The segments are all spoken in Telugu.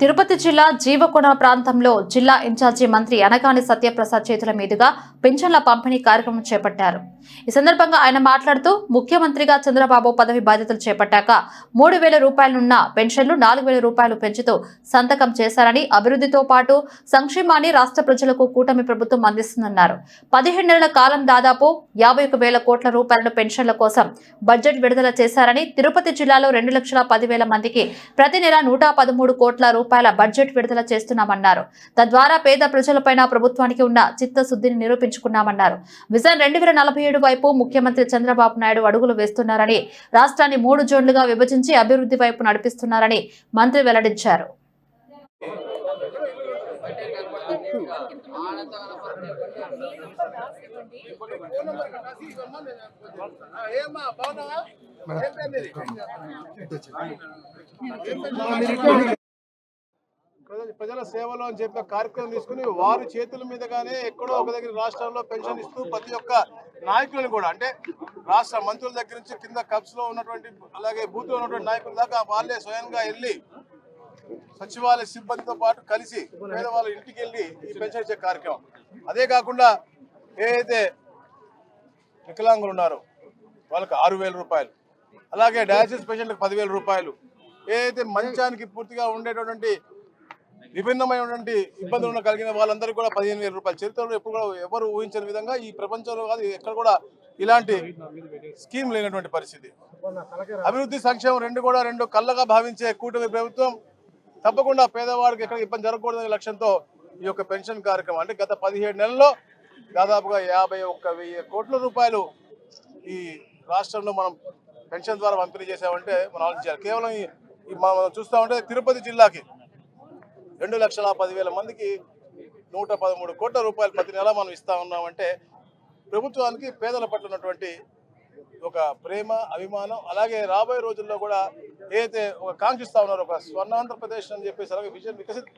తిరుపతి జిల్లా జీవకోణ ప్రాంతంలో జిల్లా ఇన్ఛార్జి మంత్రి అనగాని సత్యప్రసాద్ చేతుల మీదుగా పింఛన్ల పంపిణీ కార్యక్రమం చేపట్టారు. ఈ సందర్భంగా ఆయన మాట్లాడుతూ ముఖ్యమంత్రిగా చంద్రబాబు పదవి బాధ్యతలు చేపట్టాక మూడు వేల రూపాయలున్న పెన్షన్లు నాలుగు వేల రూపాయలు పెంచుతూ సంతకం చేశారని అభివృద్ధితో పాటు సంక్షేమాన్ని రాష్ట్ర ప్రజలకు కూటమి ప్రభుత్వం అందిస్తుందన్నారు. పదిహేను నెలల కాలం దాదాపు యాభై ఒక వేల కోట్ల రూపాయలను పెన్షన్ల కోసం బడ్జెట్ విడుదల చేశారని తిరుపతి జిల్లాలో రెండు లక్షల పదివేల మందికి ప్రతి నెల నూట పదమూడు కోట్ల రూపాయలు బడ్జెట్ విడుదల చేస్తున్నామన్నారు. తద్వారా పేద ప్రజలపైన ప్రభుత్వానికి ఉన్న చిత్తశుద్ధిని నిరూపించుకున్నామన్నారు. విజన్ రెండు వేల నలభై ఏడు వైపు ముఖ్యమంత్రి చంద్రబాబు నాయుడు అడుగులు వేస్తున్నారని రాష్ట్రాన్ని మూడు జోన్లుగా విభజించి అభివృద్ధి వైపు నడిపిస్తున్నారని మంత్రి వెల్లడించారు. ఏమ్మా బాగున్నావా? ప్రజల- సేవలో అని చెప్పి కార్యక్రమం తీసుకుని వారి చేతుల మీదగానే ఎక్కడో ఒక దగ్గర రాష్ట్రంలో పెన్షన్ ఇస్తూ ప్రతి ఒక్క నాయకులను కూడా అంటే రాష్ట్ర మంత్రుల దగ్గర నుంచి కింద కప్స్లో ఉన్నటువంటి అలాగే బూత్లో ఉన్నటువంటి నాయకుల దాకా వాళ్ళే స్వయంగా వెళ్ళి సచివాలయ సిబ్బందితో పాటు కలిసి పేదవాళ్ళ ఇంటికి వెళ్ళి ఈ పెన్షన్ ఇచ్చే కార్యక్రమం. అదే కాకుండా ఏదైతే వికలాంగులు ఉన్నారో వాళ్ళకి ఆరు వేల రూపాయలు అలాగే డయాలసిస్ పేషెంట్లకు పదివేల రూపాయలు ఏదైతే మంచానికి పూర్తిగా ఉండేటటువంటి విభిన్నమైనటువంటి ఇబ్బందులు కలిగిన వాళ్ళందరికీ కూడా పదిహేను వేల రూపాయలు. చరిత్రలో ఎప్పుడు కూడా ఎవరు ఊహించని విధంగా ఈ ప్రపంచంలో కాదు ఎక్కడ కూడా ఇలాంటి స్కీమ్ లేనటువంటి పరిస్థితి. అభివృద్ధి సంక్షేమం రెండు కూడా రెండు కళ్ళగా భావించే కూటమి ప్రభుత్వం తప్పకుండా పేదవాడికి ఎక్కడ ఇబ్బంది జరగకూడదనే లక్ష్యంతో ఈ యొక్క పెన్షన్ కార్యక్రమం. అంటే గత పదిహేడు నెలల్లో దాదాపుగా యాభై ఒక్క వెయ్యి కోట్ల రూపాయలు ఈ రాష్ట్రంలో మనం పెన్షన్ ద్వారా పంపిణీ చేసామంటే మనం ఆలోచించాలి. కేవలం ఈ మనం చూస్తా ఉంటే తిరుపతి జిల్లాకి రెండు లక్షల పదివేల మందికి నూట పదమూడు కోట్ల రూపాయలు ప్రతి నెల మనం ఇస్తా ఉన్నామంటే ప్రభుత్వానికి పేదల పట్ల ఉన్నటువంటి ఒక ప్రేమ అభిమానం అలాగే రాబోయే రోజుల్లో కూడా ఏదైతే ఒక కాంక్షిస్తా ఉన్నారో ఒక స్వర్ణ ఆంధ్రప్రదేశ్ అని చెప్పేసి అలాగే విజన్ వికసిత్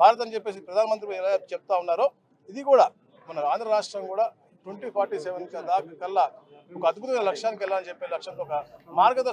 భారత్ అని చెప్పేసి ప్రధానమంత్రి ఎలా చెప్తా ఉన్నారో ఇది కూడా మన ఆంధ్ర రాష్ట్రం కూడా ట్వంటీ ఫార్టీ సెవెన్ దాకా కల్లా ఒక అద్భుతమైన లక్ష్యానికి వెళ్ళాలని చెప్పే లక్ష్యంతో ఒక మార్గదర్శక